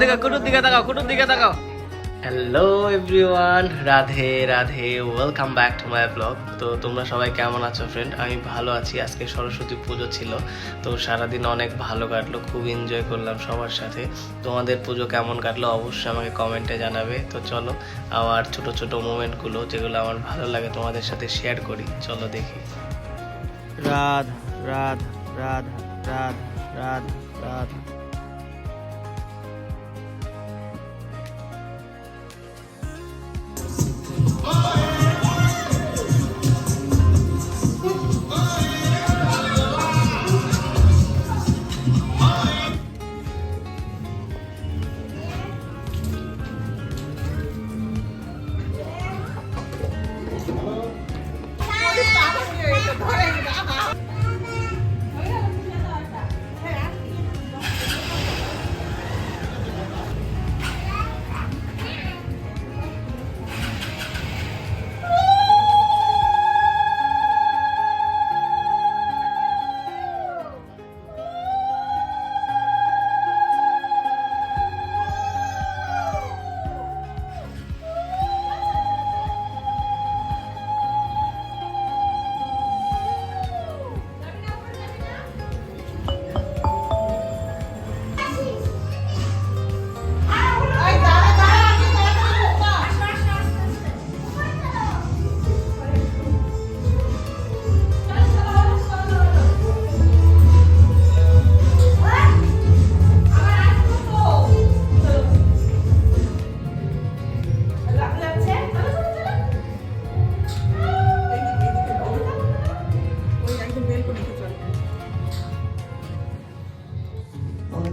দিকে কুটুর দিকে তাকাও কুটুর দিকে তাকাও। Hello everyone Radhe Radhe welcome back to my blog তো তোমরা সবাই কেমন আছো ফ্রেন্ড আমি ভালো আছি। আজকে সরস্বতী পুজো ছিল তো সারাদিন অনেক ভালো কাটলো খুব এনজয় করলাম সবার সাথে। তোমাদের পুজো কেমন কাটলো অবশ্যই আমাকে কমেন্টে জানাবে। তো চলো আমার ছোট ছোট মোমেন্টগুলো যেগুলো আমার ভালো লাগে তোমাদের সাথে শেয়ার করি। চলো দেখি। রাধ রাধ রাধ রাধ রাধ রাধ।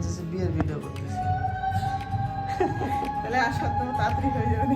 হচ্ছে বিয়ের ভিডিও করতেছি। তাহলে আসার তো তাড়াতাড়ি হয়ে যাবে।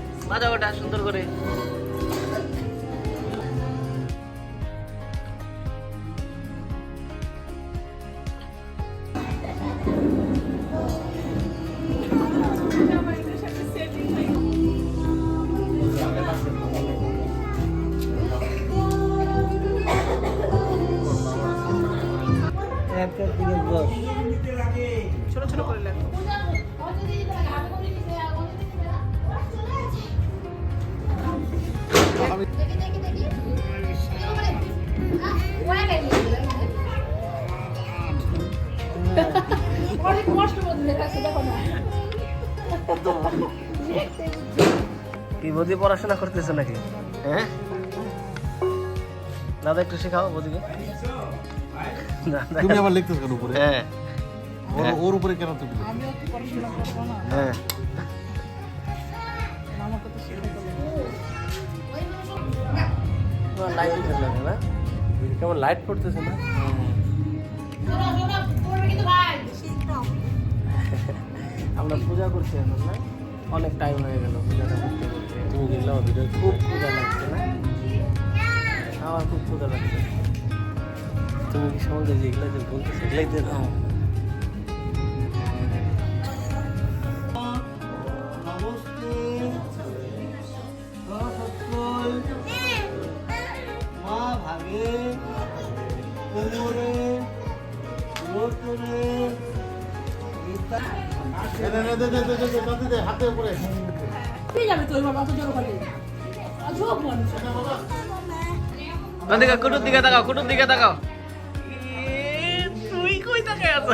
বাজা ওটা সুন্দর করে ছোট ছোট করে লেখো কি বৌদি পড়াশোনা করতেছে নাকি? হ্যাঁ? দাদা একটু শেখাও বৌদিকে। দাদা তুমি আবার লিখতেছ কেন উপরে? হ্যাঁ। ওর- ওর উপরে কেন তুমি? হ্যাঁ। আমাকে তো শেখাতে হবে লাইট লাগে না? কেমন লাইট পড়তেছে না? আমরা পূজা করছি এখন না অনেক টাইম হয়ে গেল পূজাটা করতে করতে। তুমি দেখলাম ভিডিও খুব পূজা লাগছে না? আমার খুব পূজা লাগছে। তুমি কি সমাজে যেগুলো যে বলতে সেগুলাই দিয়ে হাতে উপরে। ঠিক যাবে দিকে কুটুর দিকে তাকাও কুটুর দিকে তাকাও। তুই কই তাকায় আছো?